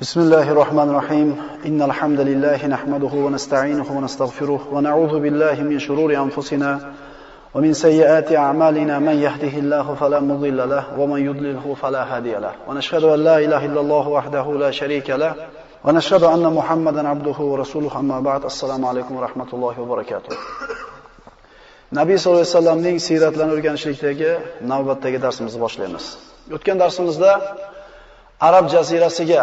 بسم الله الرحمن wa إن wa لله نحمده ونستعينه ونستغفره ونعوذ بالله من شرور أنفسنا ومن سيئات أعمالنا من يهده الله فلا مضل له ومن يضلله فلا هادي له ونشهد أن لا إله إلا الله وحده لا شريك له ونشهد أن محمدا عبده ورسوله أما Assalomu alaykum wa ورحمة wa barakatuh. nabiy sallallohu alayhi vasallamning siyratlarini o'rganishlikdagi navbatdagi darsimizni boshlaymiz. O'tgan darsimizda Arab jazirasiga,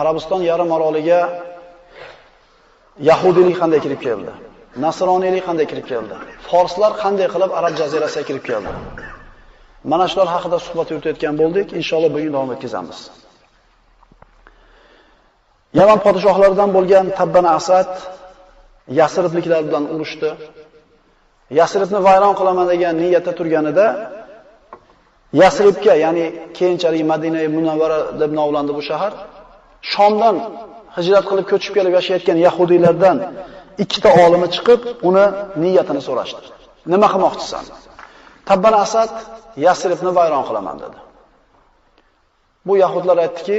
Arabiston yarim oroliga yahudiylik qanday kirib keldi? Nasroniylik qanday kirib keldi? Forslar qanday qilib Arab jazirasiga kirib keldi? Mana shular haqida suhbat yuritayotgan bo'ldik. Inshaalloh bugun davom etkazamiz. Yaman podshohlaridan bo'lgan Tabban Asad Yasribliklar bilan urushdi. Yasribni vayron qilaman degan niyatda turganida Yasribga, ya'ni keyinchalik Madina Munawvara deb nomlandi bu shahar, Shomdan hijrat qilib ko'chib kelib yashayotgan yahudiylardan ikkita olimi chiqib, uni niyatini so'rashdi. Nima qilmoqchisan? Tabban Asad Yasribni vayron qilaman dedi. Bu yahudlar aytdiki,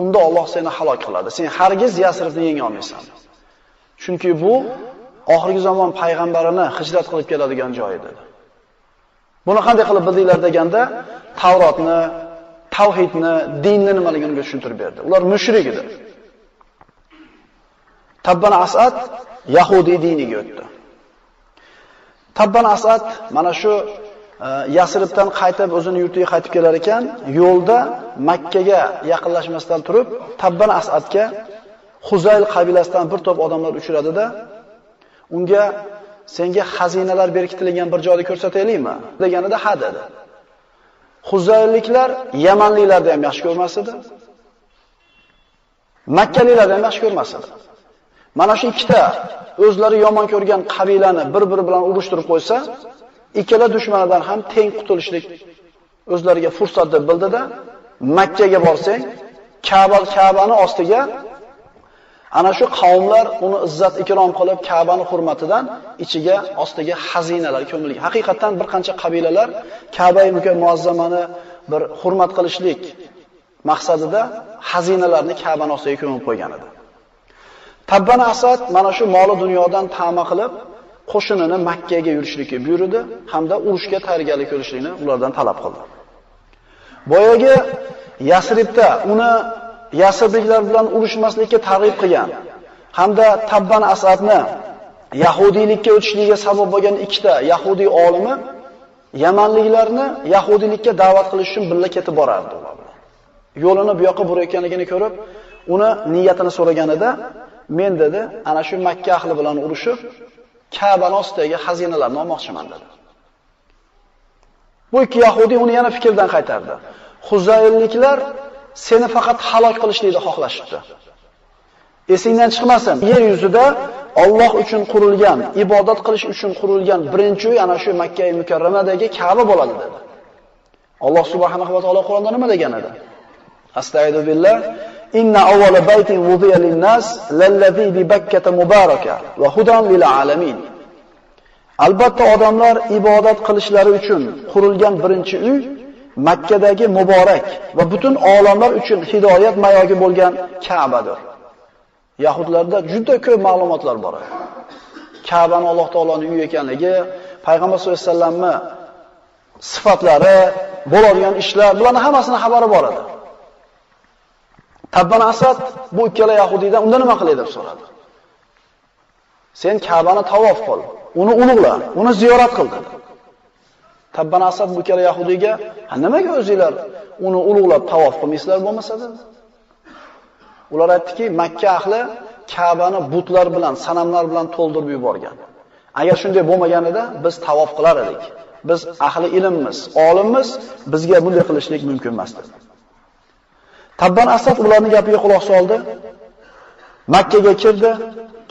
unda Alloh seni halok qiladi. Sen hargiz Yasribni yenga olmaysan. Chunki bu oxirgi zamon payg'ambarini hijrat qilib keladigan joy dedi. Buni qanday qilib bildinglar deganda, Tavrotni, tavhidni, dinni nimaligini tushuntirib berdi. Ular mushrik edi. Tabban Asad Yahudi diniga o'tdi. Tabban Asad mana shu e, Yasribdan qaytib o'zini yurtiga qaytib kelar ekan, yo'lda Makkaga yaqinlashmasdan turib, Tabban Asadga Huzayl qabilasidan bir to'p odamlar uchradida, unga senga xazinalar berkitilgan bir joyni ko'rsataylikmi deganida ha dedi. huzayliklar Yamanliklarni ham yaxshi ko'rmas edi. Ham yaxshi ko'rmas edi. Mana shu ikkita o'zlari yomon ko'rgan qabilani bir-biri bilan urushtirib qo'ysa, ikkala dushmanidan ham teng qutulishlik o'zlariga fursat deb bildida, Makkaga borsang, Ka'ba Ka'bani ostiga Ana shu qavmlar uni izzat ikrom qilib Ka'bani hurmatidan ichiga ostiga xazinalar ko'milgan. Haqiqatan bir qancha qabilalar Ka'ba-i muazzamani bir hurmat qilishlik maqsadida xazinalarni Ka'bani ostiga ko'mib qo'ygan edi. Tabban Asad mana shu moli dunyodan ta'ma qilib qo'shinini Makkaga yurishlikka buyurdi hamda urushga tayyorgarlik ko'rishlikni ulardan talab qildi. Boyagi Yasribda uni Yasribliklar bilan urushmaslikka targ'ib qilgan hamda Tabban Asadni yahudiylikka o'tishligiga sabab bo'lgan ikkita yahudiy olimi Yamanliklarni yahudiylikka da'vat qilish uchun birga ketib borardi ular bilan. Yo'lini bu yoqqa burayotganligini ko'rib, uni niyatini so'raganida, men dedi, ana shu Makka ahli bilan urushib, Ka'ba ostidagi xazinalarni olmoqchiman dedi. Bu ikki yahudi uni yana fikrdan qaytardi. Huzayilliklar seni faqat halok qilishlikni xohlashibdi. Esingdan chiqmasin. Yer yuzida Alloh uchun qurilgan, ibodat qilish uchun qurilgan birinchi uy ana shu Makka mukarramadagi Ka'ba bo'ladi dedi. Alloh subhanahu va taolo Qur'onda nima degan edi? Astagfiru billah Inna awwala baytin wudiya lin-nas lallazi bi Bakkata mubaraka va hudan lil alamin. Albatta odamlar ibodat qilishlari uchun qurilgan birinchi uy Makkadagi muborak va butun olamlar uchun hidoyat mayogi bo'lgan Ka'badir. Yahudlarda juda ko'p ma'lumotlar bor. Ka'bani Alloh taoloning uyi ekanligi, payg'ambar sollallohu alayhi vasallamni sifatlari, bo'ladigan ishlar, bularning hammasini xabari bor edi. Tabban Asad bu ikkala yahudiydan unda nima qilay deb so'radi. Sen Ka'bani tavof qil, uni ulug'la, uni ziyorat qil dedi. Tabban Asad bu ikkala yahudiyga, "Ha nimaga o'zinglar uni ulug'lab tavof qilmaysizlar bo'lmasa?" dedi. Ular aytdiki, Makka ahli Ka'bani butlar bilan, sanamlar bilan to'ldirib yuborgan. Agar shunday bo'lmaganida biz tavof qilar edik. Biz ahli ilmmiz, olimmiz, bizga bunday qilishlik mumkin emas dedi. Tabban Asad ularning gapiga quloq soldi. Makkaga kirdi,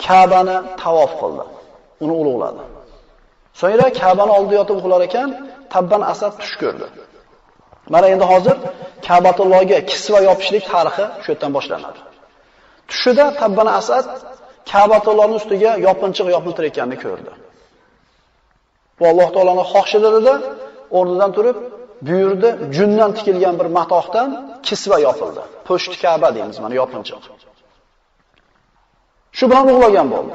Ka'bani tavof qildi. Uni ulug'ladi. So'ngra Ka'bani oldida yotib uxlar ekan, Tabban Asad tush ko'rdi. Mana endi hozir Ka'batullohga kisva yopishlik tarixi shu yerdan boshlanadi. Tushida Tabban Asad Ka'batullohning ustiga yopinchiq yopintirayotganini ko'rdi. Bu Alloh taolaning xohishi dedi, o'rnidan turib buyurdi, jundan tikilgan bir matohdan kisva yopildi. Po'shti Ka'ba deymiz, mana yopinchiq. Shu bilan uxlagan bo'ldi.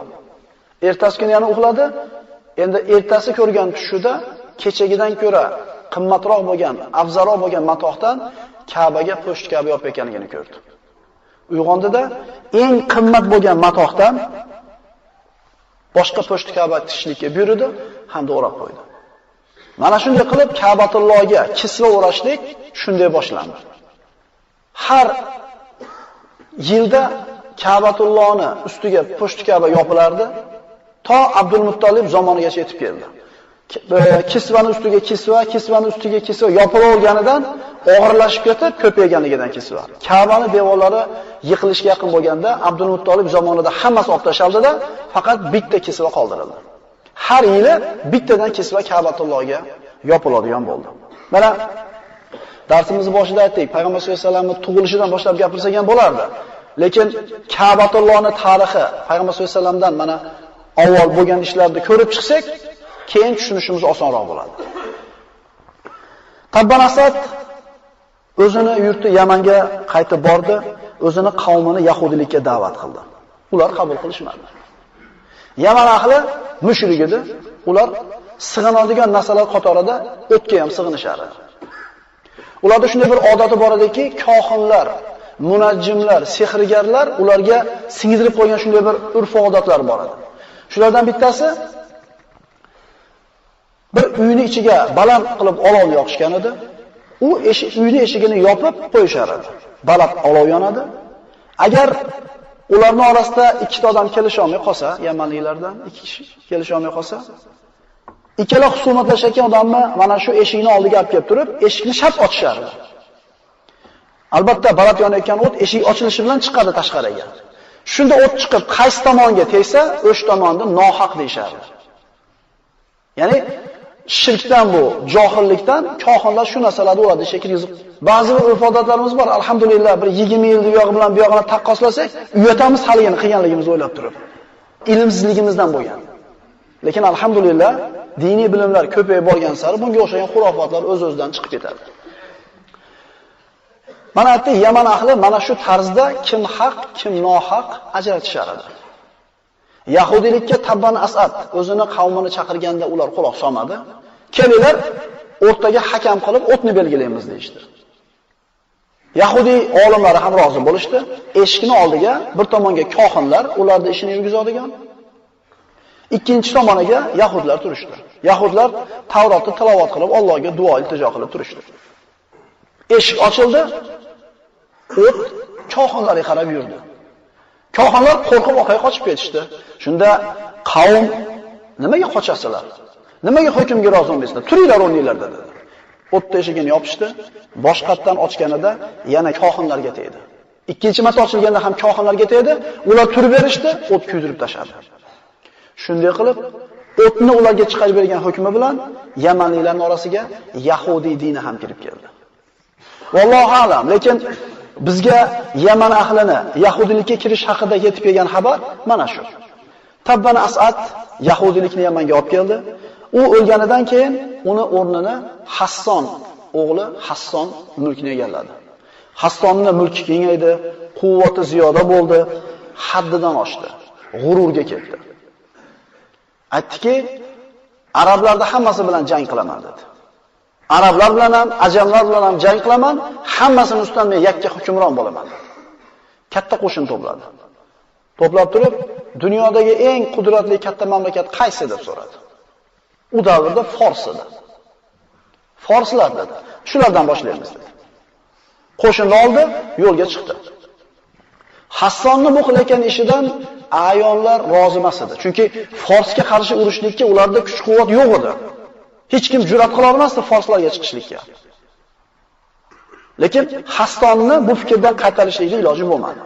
Ertasi kuni yana uxladi. Endi ertasi ko'rgan tushida kechagidan ko'ra qimmatroq bo'lgan, afzalroq bo'lgan matohdan Ka'baga po'shti Ka'ba yopib ekanligini ko'rdi. Uyg'ondida eng qimmat bo'lgan matohdan boshqa po'shti Ka'ba tishlikka buyurdi hamda o'rab qo'ydi. Mana shunday qilib Ka'batullohga kisva o'rashlik shunday boshlandi. Har yilda Ka'batullohni ustiga po'shti Ka'ba yopilardi, to Abdul Muttolib zamonigacha yetib keldi. E, kisvani ustiga kisva, kisvani ustiga kisva yopilaverganidan og'irlashib ketib ko'payganligidan kisva. Ka'bani devorlari yiqilishga yaqin bo'lganda Abdul Muttolib zamonida hammasi olib tashaldida, faqat bitta kisva qoldirildi. Har yili bittadan kisva Ka'batullohga yopiladigan bo'ldi. Mana darsimizni boshida aytdik, payg'ambar sollallohu alayhi vasallamning tug'ilishidan boshlab gapirsak ham bo'lardi. Lekin Ka'batullohning tarixi payg'ambar sollallohu alayhi vasallamdan mana avval bo'lgan ishlarni ko'rib chiqsak, keyin tushunishimiz osonroq bo'ladi. Qabban Asad o'zini yurti Yamanga qaytib bordi, o'zini qavmini yahudilikka da'vat qildi. Ular qabul qilishmadi. Yaman ahli mushrik edi. Ular sig'inadigan narsalar qatorida o'tga ham sig'inishar edi. Ularda shunday bir odati bor ediki, kohinlar, munajjimlar, sehrgarlar ularga singdirib qo'ygan shunday bir urf-odatlar bor edi. Shulardan bittasi bir uyni ichiga baland qilib olov yoqishgan edi. U eshik uyni eshigini yopib qo'yishar edi. Baland olov yonadi. Agar ularning orasida ikkita odam kelisha olmay qolsa, Yamanliklardan ikki kishi kelisha olmay qolsa, ikkala husumatlashayotgan odamni mana shu eshikni oldiga olib kelib turib, eshikni shart ochishardi. Albatta, baland yonayotgan o't eshik ochilishi bilan chiqadi tashqariga. Shunda o't chiqib, qaysi tomonga tegsa, o'sha tomonda nohaq deyshadi. Ya'ni shirkdan bu, johillikdan kohinlar shu narsalarni uradi, shekil. Ba'zi bir urf-odatlarimiz bor. Alhamdulillah, bir 20 yil buyog'i bilan buyog'ini taqqoslasak, uyatamiz haligini qilganligimizni o'ylab turib. Ilmsizligimizdan bo'lgan. Lekin alhamdulillah, diniy bilimlar ko'payib borgan sari bunga o'xshagan xurofatlar o'z-o'zidan chiqib ketadi. Mana bu Yaman ahli mana shu tarzda kim haq, kim nohaq ajratishar edi. Yahudilikka Tabban Asad o'zini qavmini chaqirganda ular quloq solmadi. Kelinglar, o'rtaga hakam qilib o'tni belgilaymiz deydi. Yahudi olimlari ham rozi bo'lishdi. Eshikni oldiga bir tomonga kohinlar, ularni ishini yurgizadigan. Ikkinchi tomoniga yahudlar turishdi. Yahudlar Tavrotni tilovat qilib, Allohga duo iltijo qilib turishdi. Eshik ochildi. O't kohinlarga qarab yurdi. Kohanlar qo'rqib orqaga qochib ketishdi. Shunda qavm nimaga qochasizlar? Nimaga hukmga rozi bo'lmaysizlar? Turinglar o'rninglar dedi. O'tda eshigini yopishdi. Boshqatdan ochganida yana kohinlarga tegdi. Ikkinchi marta ochilganda ham kohinlarga tegdi. Ular turib berishdi, o't kuydirib tashladi. Shunday qilib, o'tni ularga chiqarib bergan hukmi bilan Yamanliklarning orasiga Yahudi dini ham kirib keldi. Vallohu alam, lekin Bizga Yaman ahlini yahudilikka kirish haqida yetib kelgan xabar mana shu. Tabban Asad yahudilikni Yamanga olib keldi. U o'lganidan keyin uni o'rnini Hasson o'g'li Hasson mulkni egalladi. Hassonning mulki kengaydi, quvvati ziyoda bo'ldi, haddidan oshdi, g'ururga ketdi. Aytdiki, arablarda hammasi bilan jang qilaman dedi. Arablar bilan ham, ajamlar bilan ham jang qilaman, hammasini ustidan men yakka hukmron bo'laman. Katta qo'shin to'pladi. To'plab turib, dunyodagi eng qudratli katta mamlakat qaysi deb so'radi. U davrda Fors edi. Forslar dedi. Shulardan boshlaymiz dedi. Qo'shinni oldi, yo'lga chiqdi. Hassonni bu qilayotgan ishidan ayonlar rozi emas edi. Chunki Forsga qarshi urushlikka ularda kuch-quvvat yo'q edi. Hech kim jur'at qila olmasdi forslarga chiqishlikka. Lekin Hassonni bu fikrdan qaytarishlikning iloji bo'lmadi.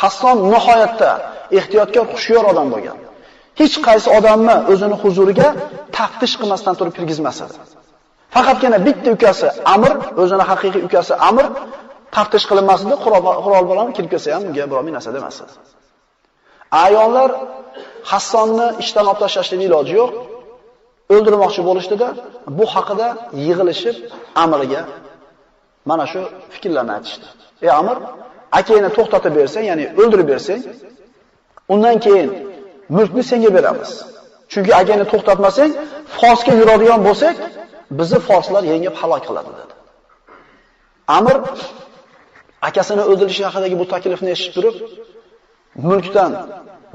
Hasson nihoyatda ehtiyotkor, xushyor odam bo'lgan. Hech qaysi odamni o'zini huzuriga taftish qilmasdan turib kirgizmas edi. Faqatgina bitta ukasi Amr, o'zini haqiqiy ukasi Amr taftish qilinmasdi, qurol bilan kirib kelsa ham unga biror narsa demasdi. Ayollar Hassonni ishdan olib tashlashning iloji yo'q. O'ldirmoqchi bo'lishdida bu haqida yig'ilishib Amirga mana shu fikrlarni aytishdi. Ey Amir, akangni to'xtatib bersang, ya'ni o'ldirib bersang, undan keyin mulkni senga beramiz. Chunki akangni to'xtatmasang, Fosga yuradigan bo'lsak, bizni forslar yengib halok qiladi dedi. Amir akasini o'ldirishi haqidagi bu taklifni eshitib turib, mulkdan,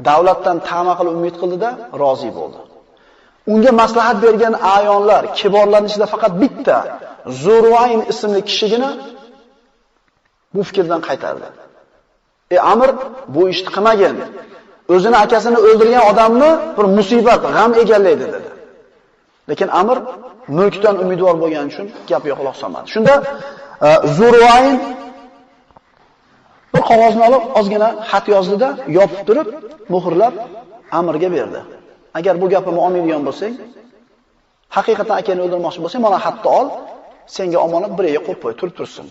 davlatdan ta'ma qilib umid qildida rozi bo'ldi. Unga maslahat bergan ayonlar, kiborlarning ichida faqat bitta Zurvayn ismli kishigina bu fikrdan qaytardi. E Amr bu ishni qilmagan. O'zini akasini o'ldirgan odamni bir musibat, g'am egallaydi dedi. Lekin Amr mulkdan umidvor bo'lgani uchun gap yo'q solmadi. Shunda e, Zurvayn bir qog'ozni olib ozgina xat yozdida, yopib turib, muhrlab Amrga berdi. Agar bu gapimni olmaydigan bo'lsang, haqiqatan akani o'ldirmoqchi bo'lsang, mana xatni ol, senga omonat bir yerga qo'yib qo'y, turib tursin.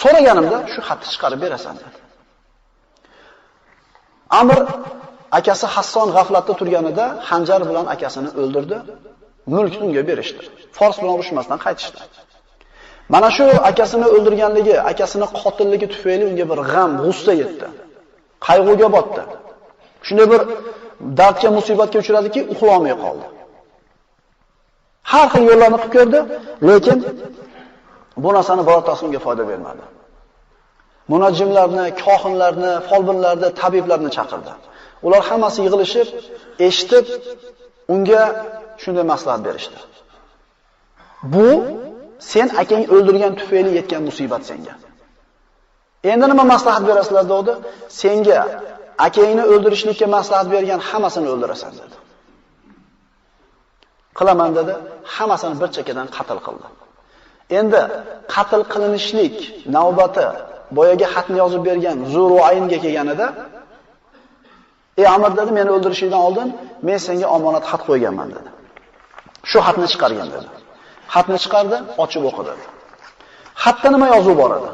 So'raganimda shu xatni chiqarib berasan dedi. Amr akasi Hasson g'aflatda turganida xanjar bilan akasini o'ldirdi. Mulkni unga berishdi. Fors bilan urushmasdan qaytishdi. Mana shu akasini o'ldirganligi, akasini qotilligi tufayli unga bir g'am, g'ussa yetdi. Qayg'uga botdi. Shunday bir dardga, musibatga uchradiki, uxlolmay qoldi. Har xil yo'llarni qilib ko'rdi, lekin bu narsani birortasi unga foyda bermadi. Munajjimlarni, kohinlarni, folbinlarni, tabiblarni chaqirdi. Ular hammasi yig'ilishib, eshitib, unga shunday maslahat berishdi. Bu sen akang o'ldirgan tufayli yetgan musibat senga. Endi nima maslahat berasizlar dedi? Senga akangni o'ldirishlikka maslahat bergan hammasini o'ldirasan dedi. Qilaman dedi, hammasini bir chekkadan qatl qildi. Endi qatl qilinishlik navbati boyaga xatni yozib bergan Zuruaynga kelganida "Ey Amr dedi, meni o'ldirishingdan oldin men senga omonat xat qo'yganman" dedi. Shu xatni chiqargan dedi. Xatni chiqardi, ochib o'qidi. Xatda nima yozuv bor edi?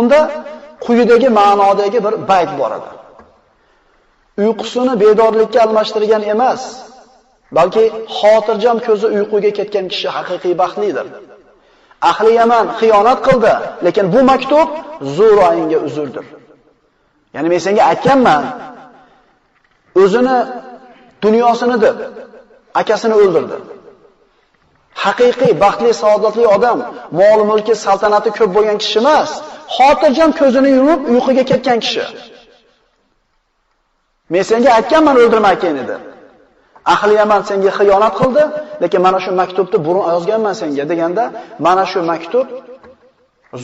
Unda quyidagi ma'nodagi bir bayt bor edi. Uyqusini bedorlikka almashtirgan emas, balki xotirjam ko'zi uyquga ketgan kishi haqiqiy baxtlidir. Ahli Yaman xiyonat qildi, lekin bu maktub Zuroyinga uzrdir. Ya'ni men senga aytganman, o'zini dunyosini deb akasini o'ldirdi. Haqiqiy baxtli saodatli odam, mol mulki, saltanati ko'p bo'lgan kishi emas, xotirjam ko'zini yumib uyquga ketgan kishi. Men senga aytganman o'ldirmakin edi. Ahli Yaman senga xiyonat qildi, lekin mana shu maktubni burun yozganman senga deganda, mana shu maktub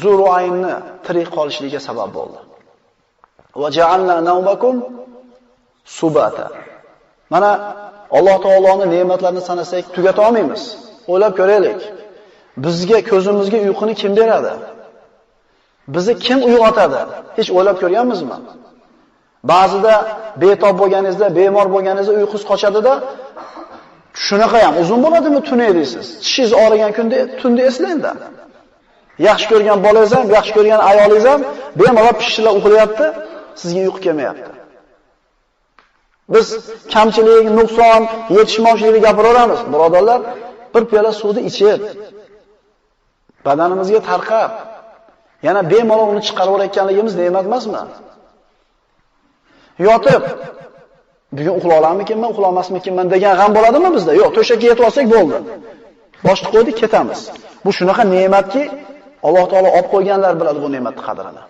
Zuruaynni tirik qolishligiga sabab bo'ldi. Va ja'alna nawmakum subata. Mana Alloh taoloning ne'matlarini sanasak tugata olmaymiz. O'ylab ko'raylik. Bizga ko'zimizga uyquni kim beradi? Bizni kim uyg'otadi? Hech o'ylab ko'rganmizmi? Ba'zida betob bo'lganingizda, bemor bo'lganingizda uyqus qochadida shunaqa ham uzun bo'ladimi tuni deysiz. Tishingiz og'rigan kunda tunda eslangda. Yaxshi ko'rgan bolangiz ham, yaxshi ko'rgan ayolingiz ham bemalol pishillab uxlayapti, sizga uyqu kelmayapti. Biz kamchilik, nuqson, yetishmovchilikni gapiraveramiz, birodarlar. Bir piyola suvni ichib, badanimizga tarqab, yana bemalol uni chiqarib o'rayotganligimiz ne'mat emasmi? Yotib bugun uxla olammikinman, uxla olmasmikinman degan g'am bo'ladimi bizda? Yo'q, to'shakka yetib olsak bo'ldi. Boshni qo'ydik, ketamiz. Bu shunaqa ne'matki, Alloh taolo olib qo'yganlar biladi bu ne'matni qadrini.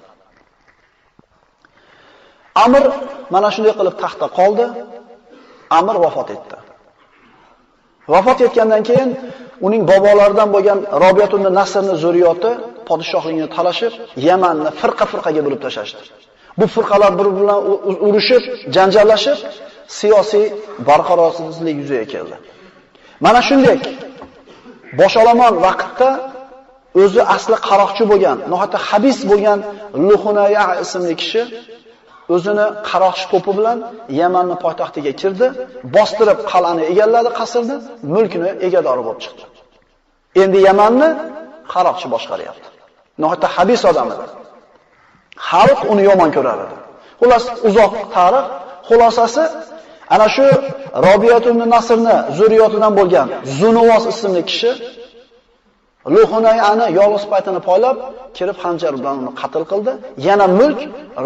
Amr mana shunday qilib taxtda qoldi. Amr vafot etdi. Vafot etgandan keyin uning bobolaridan bo'lgan Robiyatun Nasrning zurriyoti podshohligini talashib, Yamanni firqa-firqaga bo'lib tashlashdi. Bu firqalar bir bilan urushib, janjallashib, siyosiy barqarorsizlik yuzaga keldi. Mana shunday boshalomon vaqtda o'zi asli qaroqchi bo'lgan, nohata habis bo'lgan Luhunaya ismli kishi o'zini qaroqchi to'pi bilan Yamanni poytaxtiga kirdi, bostirib qal'ani egalladi, qasrni, mulkini egadori bo'lib chiqdi. Endi Yamanni qaroqchi boshqaryapti. Nohata habis odam edi. Xalq uni yomon ko'rar edi. Xullas uzoq tarix xulosasi Ana shu Robiyatun Nasrni zurriyotidan bo'lgan Zunuvos ismli kishi Luhunayani yolg'iz paytini poylab, kirib xanjar bilan uni qatl qildi. Yana mulk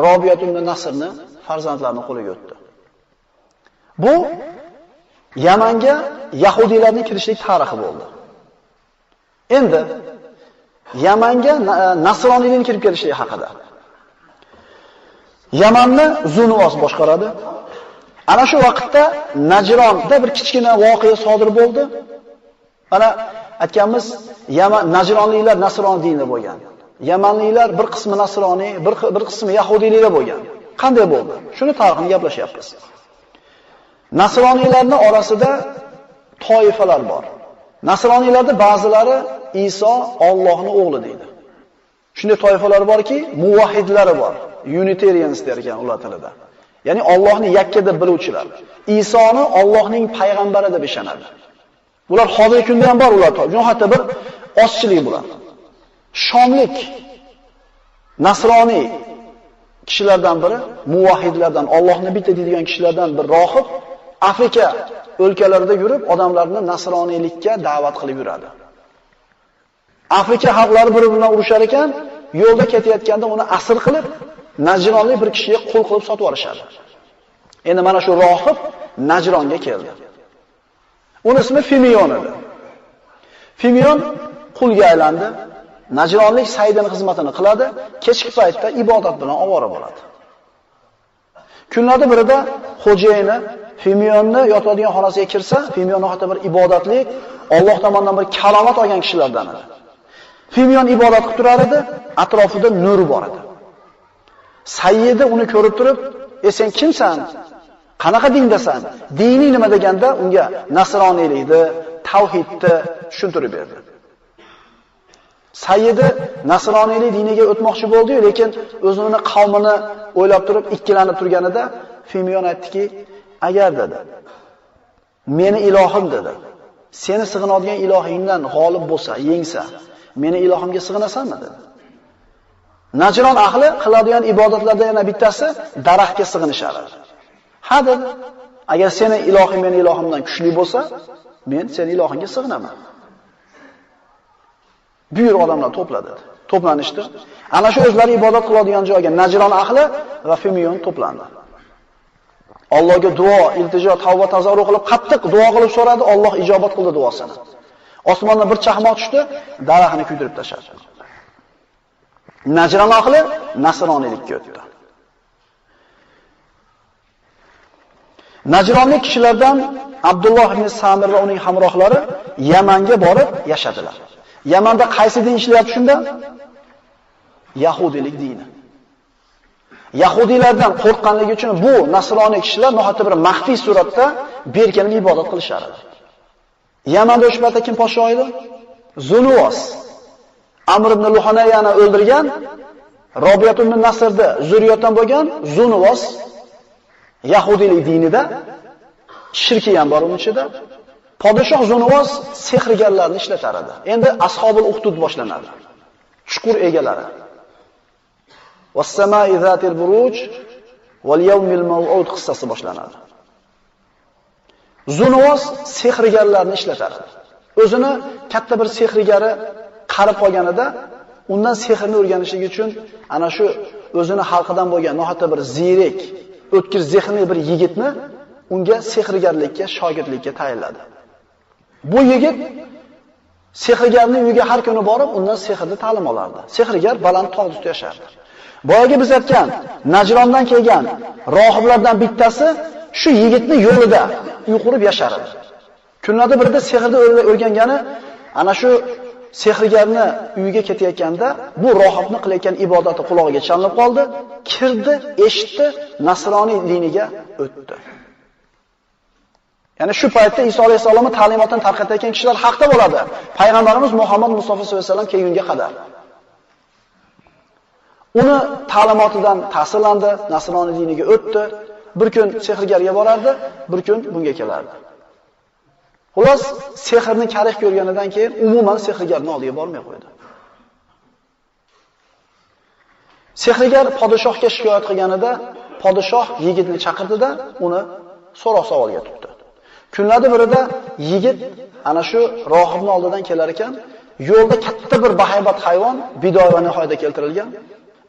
Robiyatun Nasrni farzandlarining qo'liga o'tdi. Bu Yamanga yahudiylarning kirishlik tarixi bo'ldi. Endi Yamanga nasroniylarning kirib kelishligi haqida. Yamanni Zunvos boshqaradi. Ana shu vaqtda Najronda bir kichkina voqea sodir bo'ldi. Ana aytganmiz, Yaman Najronliklar nasron dinida bo'lgan. Yamanliklar bir qismi nasroniy, bir bir qismi yahudiyliklar bo'lgan. Qanday bo'ldi? Shuni tarixini gaplashyapmiz. Nasroniylarning orasida toifalar bor. Nasroniylarda ba'zilari Iso Allohning o'g'li deydi. Shunday toifalar borki, muvahhidlari bor. Unitarians der ekan ular tilida. Ya'ni Allohni yakka deb biluvchilar. Isoni Allohning payg'ambari deb ishonadi. Bular hozirgi kunda ham bor ular. Hatto bir oschilik bular. Shomlik nasroniy kishilardan biri, muvahhidlardan, Allohni bitta deydigan kishilardan bir rohib Afrika o'lkalarida yurib, odamlarni nasroniylikka da'vat qilib yuradi. Afrika xalqlari bir-biridan urushar ekan, yo'lda ketayotganda uni asir qilib, Najronlik bir kishiga qul qilib sotib yuborishadi. Endi mana shu rohib Najronga keldi. Uni ismi Fimion edi. Fimion qulga aylandi. Najronlik saydining xizmatini qiladi, kechki paytda ibodat bilan ovora bo'ladi. Kunlarda birida xo'jayini Fimionni yotadigan xonasiga kirsa, Fimion hatto bir ibodatli, Alloh tomonidan bir kalomat olgan kishilardan edi. Fimyon ibodat qilib turar edi, atrofida nur bor edi. Sayyidi uni ko'rib turib, "E sen kimsan? Qanaqa dindasan? Dini nima?" deganda unga nasroniylikni, tavhidni tushuntirib berdi. Sayyidi nasroniylik diniga o'tmoqchi bo'ldi-yu, lekin o'zini qavmini o'ylab turib ikkilanib turganida Fimyon aytdiki, "Agar dedi, meni ilohim dedi. Seni sig'inadigan ilohingdan g'olib bo'lsa, yengsa, meni ilohimga sig'inasanmi?" dedi. Najron ahli qiladigan ibodatlardan yana bittasi daraxtga sig'inishadi. Ha dedi. Agar seni ilohing meni ilohimdan kuchli bo'lsa, men seni ilohingga sig'inaman. Buyur odamlar to'pladi. To'planishdi. Ana shu o'zlari ibodat qiladigan joyga Najron ahli va Fimiyon to'plandi. Allohga duo, iltijo, tavba tazarru qilib qattiq duo qilib so'radi, Alloh ijobat qildi duosini. Osmondan bir chaqmoq tushdi, daraxtni kuydirib tashladi. Najron ahli nasroniylikka o'tdi. Najronlik kishilardan Abdulloh ibn Samir va uning hamrohlari Yamanga borib yashadilar. Yamanda qaysi din ishlayapti shunda? Yahudilik dini. Yahudiylardan qo'rqqanligi uchun bu nasroniy kishilar nohata bir maxfiy suratda berkinib ibodat qilishardi. Yamanda o'sha paytda kim podsho edi? Zunuvos. Amr ibn Luhanayani o'ldirgan Robiyat ibn Nasrda zurriyotdan bo'lgan Zunuvos Yahudiylik dinida shirki ham bor uning ichida. Podshoh Zunuvos sehrgarlarni ishlatar edi. Endi ashobul uhdud boshlanadi. Chuqur egalari. Was-samai zatil buruj wal yawmil maw'ud qissasi boshlanadi. Zunuvos sehrgarlarni ishlatardi. O'zini katta bir sehrgari qarib qolganida undan sehrni o'rganishlik uchun ana shu o'zini xalqidan bo'lgan nohata bir zirik, o'tkir zehnli bir yigitni unga sehrgarlikka, shogirdlikka tayinladi. Bu yigit sehrgarning uyiga har kuni borib, undan sehrni ta'lim olardi. Sehrgar baland tog' ustida yashardi. Boyaga biz aytgan Najrondan kelgan rohiblardan bittasi shu yigitni yo'lida uyqurib yashar edi. Kunlarda birida sehrni o'rgangani ana shu sehrgarni uyiga ketayotganda bu rohibni qilayotgan ibodati quloqiga chalinib qoldi, kirdi, eshitdi, nasroniy diniga o'tdi. Ya'ni shu paytda Iso alayhisolamni ta'limotini tarqatayotgan kishilar haqda bo'ladi. Payg'ambarimiz Muhammad Mustafa sollallohu alayhi vasallam kelgunga qadar. Uni ta'limotidan ta'sirlandi, nasroniy diniga o'tdi. Bir kun sehrgarga borardi, bir kun bunga kelardi. Xullas, sehrni karih ko'rganidan keyin umuman sehrgarning oldiga bormay qo'ydi. Sehrgar podshohga shikoyat qilganida, podshoh yigitni chaqirdida, uni so'roq savolga tutdi. Kunlarning birida yigit ana shu rohibning oldidan kelar ekan, yo'lda katta bir bahaybat hayvon Bidoy va nihoyada keltirilgan.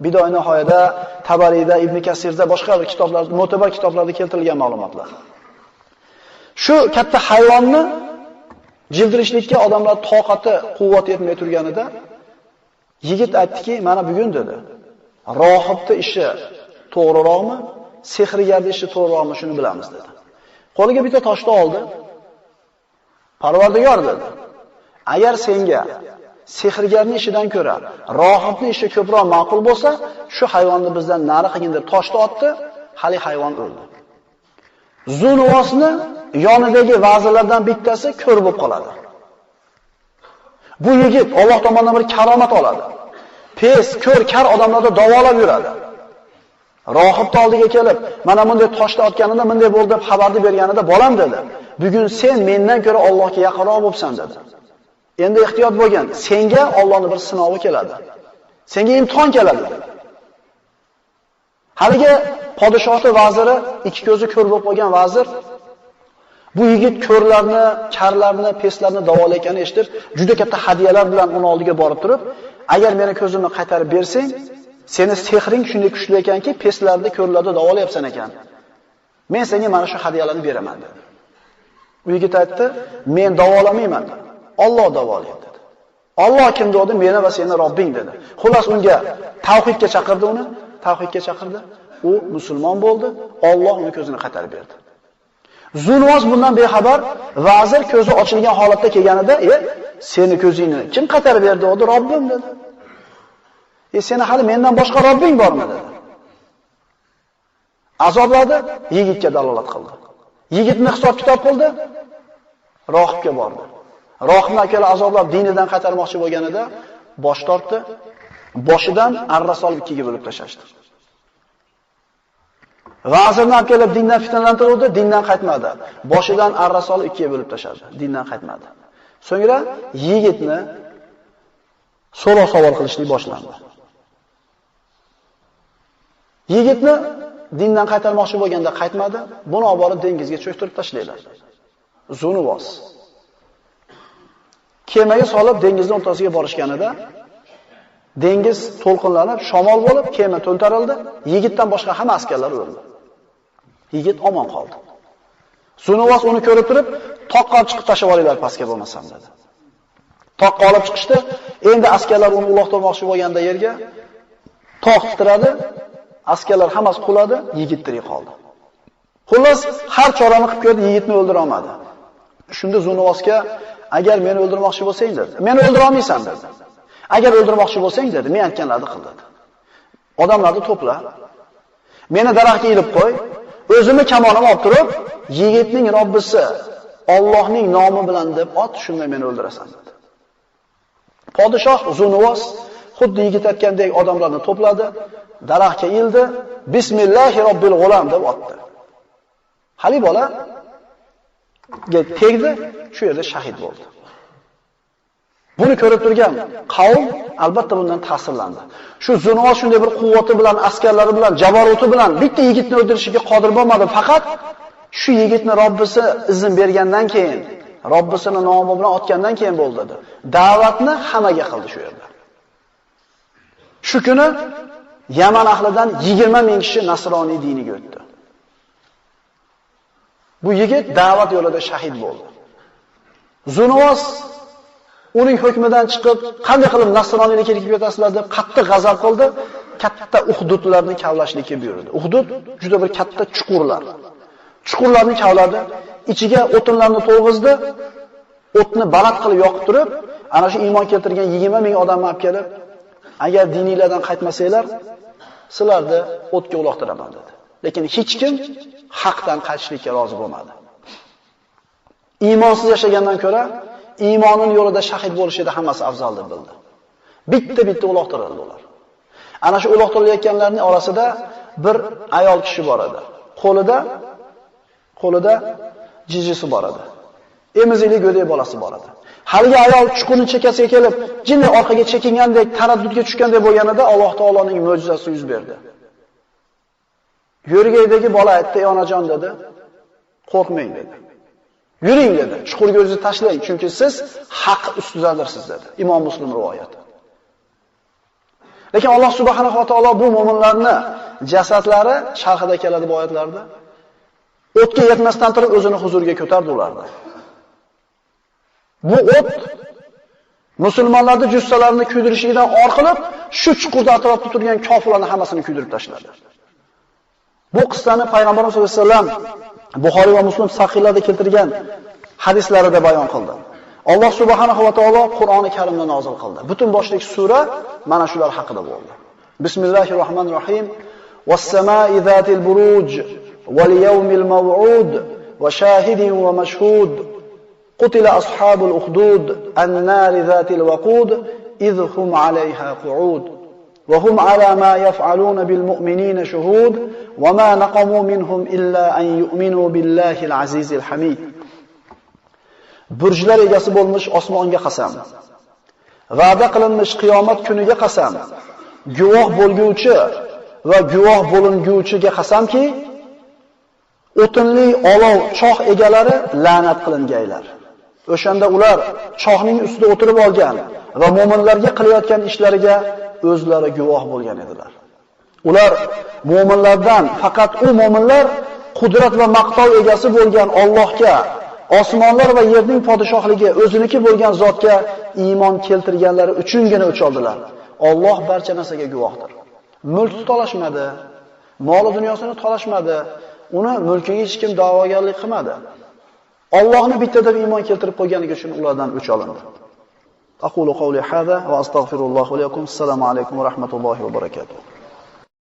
Bidoy nihoyada, Tabariyda, Ibn Kasirda, boshqa bir kitoblarda, mo'tabar kitoblarda keltirilgan ma'lumotlar. Shu katta hayvonni jildirishlikka odamlar toqati, quvvat yetmay turganida yigit aytdiki, mana bugun dedi. "Rohibning ishi to'g'riroqmi, sehrgarning ishi to'g'riroqmi shuni bilamiz dedi. Qo'liga bitta toshni oldi. Parvardigor dedi. Agar senga sehrgarning ishidan ko'ra rohibning ishi ko'proq ma'qul bo'lsa, shu hayvonni bizdan nari qilgin deb toshni otdi, hali hayvon o'ldi. Zunvosni yonidagi vazirlardan bittasi ko'r bo'lib qoladi. Bu yigit Alloh tomonidan bir karomat oladi. Pes, ko'r, kar odamlarni davolab yuradi. Rohibni oldiga kelib, mana bunday toshni otganida bunday bo'ldi deb xabarni berganida bolam dedi. Bugun sen mendan ko'ra Allohga yaqinroq bo'lsan dedi. Endi ehtiyot bo'lgin, senga Allohning bir sinovi keladi. Senga imtihon keladi. Haligi podshohning vaziri, ikki ko'zi ko'r bo'lib qolgan vazir bu yigit ko'rlarni, karlarni, peslarni davolayotganini eshitib, juda katta hadiyalar bilan uni oldiga borib turib, agar meni ko'zimni qaytarib bersang, seni sehring shunday kuchli ekanki, peslarni, ko'rlarni davolayapsan ekan. Men senga mana shu hadiyalarni beraman dedi. U yigit aytdi, men davolamayman dedi. Alloh davolaydi dedi. Alloh kim dedi? Meni va seni Robbing dedi. Xullas unga tavhidga chaqirdi uni, tavhidga chaqirdi. U musulmon bo'ldi. Alloh uni ko'zini qatar berdi. Zulvoz bundan bexabar, vazir ko'zi ochilgan holatda kelganida, "E, seni ko'zingni kim qatar berdi?" dedi. "Robbim" dedi. "E, seni hali mendan boshqa Robbing bormi?" dedi. Azobladi, yigitga dalolat qildi. Yigitni hisob kitob qildi, rohibga bordi. Rohim akala azoblab dinidan qaytarmoqchi bo'lganida bosh tortdi, boshidan arra solib ikkiga bo'lib tashlashdi. Vazirni olib kelib dindan fitnalantiruvdi, dindan qaytmadi. Boshidan arra solib ikkiga bo'lib tashladi, dindan qaytmadi. So'ngra yigitni so'roq savol qilishlik boshlandi. Yigitni dindan qaytarmoqchi bo'lganda qaytmadi, buni olib borib dengizga cho'ktirib tashladilar. Zunuvos. Kemaga solib dengizning o'rtasiga borishganida dengiz to'lqinlanib, shamol bo'lib, kema to'ntarildi. Yigitdan boshqa hamma askarlar o'ldi. Yigit omon qoldi. Zunuvos uni ko'rib turib, toqqa chiqib tashlab olinglar pastga bo'lmasam dedi. Toqqa olib chiqishdi. Endi askarlar uni uloqtirmoqchi bo'lganda yerga toq titradi. Askarlar hammasi quladi, yigit tirik qoldi. Xullas, har chorani qilib ko'rdi, yigitni o'ldira olmadi. Shunda Zunuvosga agar meni o'ldirmoqchi bo'lsang dedi. Meni o'ldira olmaysan dedi. Agar o'ldirmoqchi bo'lsang dedi, men aytganlarni qil dedi. Odamlarni to'pla. Meni daraxtga ilib qo'y. O'zimni kamonim olib turib, yigitning Robbisi Allohning nomi bilan deb ot, shunda meni o'ldirasan dedi. Podshoh Zunuvos xuddi yigit aytgandek odamlarni to'pladi, daraxtga ildi, Bismillahir robbil g'ulam deb otdi. Hali bola tegdi, shu yerda shahid bo'ldi. Buni ko'rib turgan qavm albatta bundan ta'sirlandi. Shu Zunuvos shunday bir quvvati bilan, askarlari bilan, javoroti bilan bitta yigitni o'ldirishiga qodir bo'lmadi, faqat shu yigitni Robbisi izn bergandan keyin, Robbisini nomi bilan otgandan keyin bo'ldi dedi. Da'vatni hammaga qildi shu yerda. Shu kuni Yaman ahlidan 20 ming kishi nasroniy diniga o'tdi. Bu yigit da'vat yo'lida shahid bo'ldi. Zunvos uning hukmidan chiqib, qanday qilib nasroniylikka kirib ketasizlar deb qattiq g'azab qildi, katta uhdudlarni kavlashlikka buyurdi. Uhdud juda bir katta chuqurlar. Chuqurlarni kavladi, ichiga o'tinlarni to'g'izdi, o'tni baland qilib yoqib turib, ana shu iymon keltirgan 20 ming odamni olib kelib, agar diningizdan qaytmasanglar, sizlarni o'tga uloqtiraman dedi. Lekin hech kim haqdan qaytishlikka rozi bo'lmadi. Iymonsiz yashagandan ko'ra iymonin yo'lida shahid bo'lishida hammasi afzal deb bildi. Bitta-bitta uloqtirildi ular. Ana shu uloqtirilayotganlarning orasida bir ayol kishi bor edi. Qo'lida qo'lida jijisi bor edi. Emizikli go'dak bolasi bor edi. Haligi ayol chuqurni chekkasiga kelib, jinni orqaga chekingandek, taraddudga tushgandek bo'lganida Alloh taoloning mo'jizasi yuz berdi. Yo'rgaydagi bola aytdi, "Ey onajon" dedi. Qo'rqmang dedi. Yuring dedi. Chuqurga o'zingizni tashlang, chunki siz haq ustidadirsiz dedi. Imom Muslim rivoyati. Lekin Alloh subhanahu va taolo bu mu'minlarni jasadlari sharhida keladi bu oyatlarda. O'tga yetmasdan turib o'zini huzuriga ko'tardi ularni. Bu o't musulmonlarning jussalarini kuydirishidan orqilib shu chuqurda atrofda turgan kofirlarni hammasini kuydirib tashladi. Bu qissani payg'ambarimiz sollallohu alayhi vasallam Buxoriy va Muslim sahihlarida keltirgan hadislarida bayon qildi. Alloh subhanahu va taolo Qur'oni Karimni nozil qildi. Butun boshlik sura mana shular haqida bo'ldi. Bismillahir Rohmanir Rohim. Was-samaa'i zatil buruj wal yawmil maw'ud wa shahidin wa mashhud. Qutila ashabul ukhdud an-nar zatil waqud idh hum 'alayha qu'ud. وهم على ما يفعلون بالمؤمنين شهود وما نقموا منهم إلا أن يؤمنوا بالله العزيز الحميد burjlar egasi bo'lmish osmonga qasam. Va'da qilinmish qiyomat kuniga qasam. Guvoh bo'lguvchi va guvoh bo'linguvchiga qasamki, o'tinli olov choh egalari la'nat qilingaylar. O'shanda ular chohning ustida o'tirib olgan va mu'minlarga qilayotgan ishlariga o'zlari guvoh bo'lgan edilar. Ular mu'minlardan faqat u mu'minlar qudrat va maqtov egasi bo'lgan Allohga osmonlar va yerning podshohligi o'ziniki bo'lgan zotga iymon keltirganlari uchungina o'ch oldilar. Alloh barcha narsaga guvohdir. Mulk talashmadi, mol dunyosini talashmadi, uni mulkiga hech kim da'vogarlik qilmadi. Allohni bitta deb iymon keltirib qo'yganligi uchun ulardan o'ch olindi. أقول قولي هذا وأستغفر الله لكم السلام عليكم ورحمة الله وبركاته.